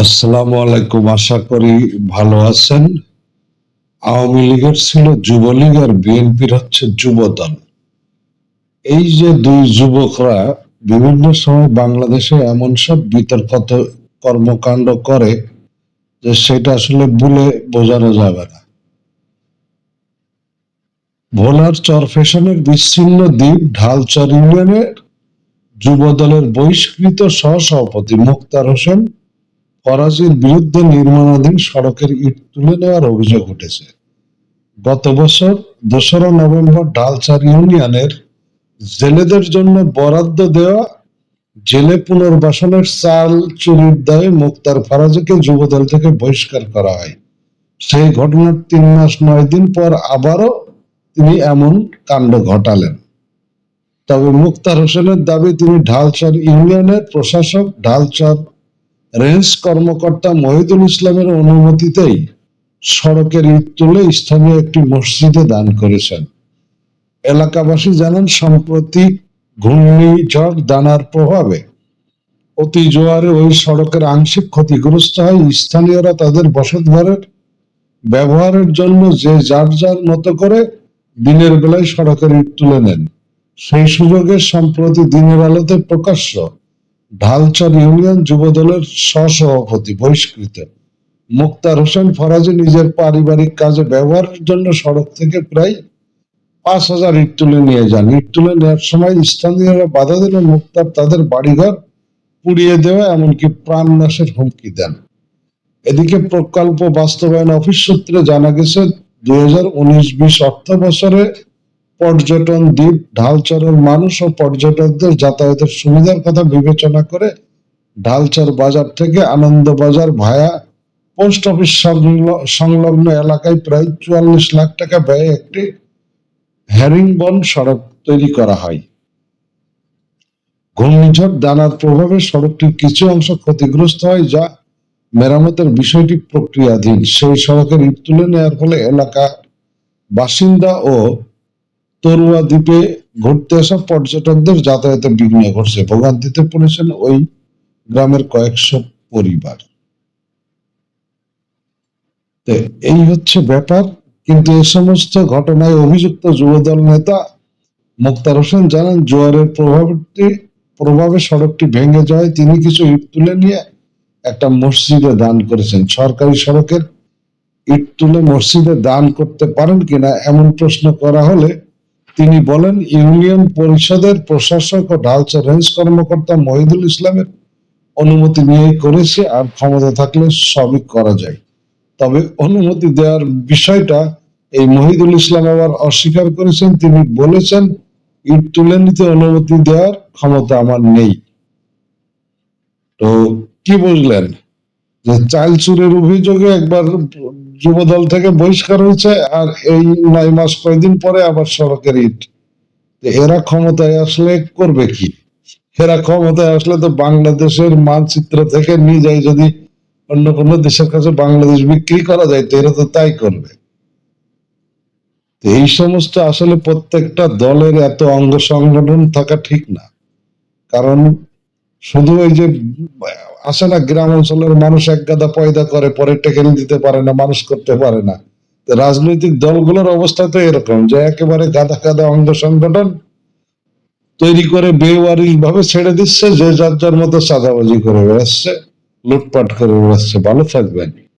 আসসালামু আলাইকুম। আশা করি ভালো আছেন। আওয়ামী লীগের ছিল যুবলীগ আর বিএনপির হচ্ছে যুবদল। এই যে দুই যুবকরা বিভিন্ন সময় বাংলাদেশে এমন সব বিতর্কত কর্মকাণ্ড করে যে সেটা আসলে বলে বোঝানো যাবে না। ভোলার চরফেশনের বিচ্ছিন্ন দ্বীপ ঢালচর ইউনিয়নের যুবদলের বহিষ্কৃত সহসভাপতি মুক্তার হোসেন ফরাজির বিরুদ্ধে নির্মাণাধীন সড়কের ইট তুলে নেওয়ার অভিযোগ উঠেছে। গত বছর দোসরা নভেম্বর ডালচার ইউনিয়নের জেলেদের জন্য বরাদ্দ দেওয়া জেলে পুনর্বাসনের চাল চুরির দায়ে মুক্তার ফরাজিকে যুবদল থেকে বহিষ্কার করা হয়। সেই ঘটনার তিন মাস নয় দিন পর আবারও তিনি এমন কাণ্ড ঘটালেন। তবে মুক্তার হোসেনের দাবি, তিনি ঢালচর ইউনিয়নের প্রশাসক ঢালচর রেঞ্জ কর্মকর্তা মহিদুল ইসলামের অনুমতিতেই সড়কের ইট তুলে স্থানীয় একটি মসজিদে দান করেছেন। এলাকাবাসী জানান, সম্প্রতি ঘূর্ণিঝড় দানার প্রভাবে অতি জোয়ারে ওই সড়কের আংশিক ক্ষতিগ্রস্ত হয়। স্থানীয়রা তাদের বসত ঘরের ব্যবহারের জন্য যে যার যার মতো করে দিনের বেলায় সড়কের ইট তুলে নেন। সেই সুযোগে সম্প্রতি দিনের আলোতে প্রকাশ্য ঢালচর ইউনিয়ন যুবদলের সহসভাপতি, বহিষ্কৃত। মুক্তার হোসেন ফরাজি নিজের পারিবারিক কাজে ব্যবহারের জন্য সড়ক থেকে প্রায় পাঁচ হাজার ইট তুলে নিয়ে যান। ইট তুলে নেওয়ার সময় স্থানীয়রা বাধা দিলে মুক্তার তাদের বাড়িঘর পুড়িয়ে দেওয়া, এমনকি প্রাণ নাশের হুমকি দেন। এদিকে প্রকল্প বাস্তবায়ন অফিস সূত্রে জানা গেছে, দুই হাজার উনিশ বিশ অর্থ বছরে পর্যটন দ্বীপ, ঢালচরের মানুষ ও পর্যটকদের যাতায়াতের সুবিধার কথা বিবেচনা করে ঢালচর বাজার থেকে আনন্দ বাজার ভায়া পোস্ট অফিস সংল- সংলগ্ন এলাকায় প্রায় চুয়াল্লিশ লাখ টাকা ব্যয়ে একটি হ্যারিংবন সড়ক তৈরি করা হয়। ঘূর্ণিঝড় দানার প্রভাবে সড়কটির কিছু অংশ ক্ষতিগ্রস্ত হয় যা মেরামতের বিষয়টি প্রক্রিয়াধীন। সেই সড়কের ইট তুলে নেওয়ার ফলে এলাকা বাসিন্দা ও তরুয়া দ্বীপে ঘুরতে আসা পর্যটকদের যাতায়াতে বিঘ্ন ঘটছে। ভোগান্তিতে পড়েছেন ওই গ্রামের কয়েকশো পরিবার। এই হচ্ছে ব্যাপার। কিন্তু এ সমস্ত ঘটনায় অভিযুক্ত যুবদল নেতা মুক্তার হোসেন জানান, জোয়ারের প্রভাবটি প্রভাবে সড়কটি ভেঙে যায়। তিনি কিছু ইট তুলে নিয়ে একটা মসজিদে দান করেছেন। সরকারি সড়কের ইট তুলে মসজিদে দান করতে পারেন কিনা এমন প্রশ্ন করা হলে তিনি বলেন, ইউনিয়ন পরিষদের প্রশাসক ও ঢালচা রেঞ্জ কর্মকর্তা মহিদুল ইসলামের অনুমতি নিয়ে করেছে আর ক্ষমতা থাকলে সবই করা যায়। তবে অনুমতি দেওয়ার বিষয়টা এই মহিদুল ইসলাম আবার অস্বীকার করেছেন। তিনি বলেছেন, ইট তুলে নিতে অনুমতি দেওয়ার ক্ষমতা আমার নেই। তো কি বুঝলেন? যে চাল চুরের অভিযোগে একবার যুবদল থেকে বহিষ্কার হয়েছে আর এই নয় মাস কয়দিন পরে আবার সড়কের ইট। এরা ক্ষমতায় আসলে করবে কি? এরা ক্ষমতায় আসলে তো বাংলাদেশের মানচিত্র থেকে নিয়ে যায় যদি অন্য কোনো দেশের কাছে বাংলাদেশ বিক্রি করা যায়, তো এরা তো তাই করবে। এই সমস্ত আসলে প্রত্যেকটা দলের এত অঙ্গ সংগঠন থাকা ঠিক না। কারণ শুধু ওই যে আসে না, গ্রাম অঞ্চলের মানুষ এক গাদা পয়দা করে পরে টেকেল দিতে পারে না, মানুষ করতে পারে না। রাজনৈতিক দলগুলোর অবস্থা তো এরকম যে একেবারে গাদা গাদা অঙ্গ সংগঠন তৈরি করে বেওয়ারিশ ভাবে ছেড়ে দিচ্ছে, যে যার যার মতো সাদাবাজি করে বেড়াচ্ছে, লুটপাট করে বেড়াচ্ছে, ভালো থাকবেন।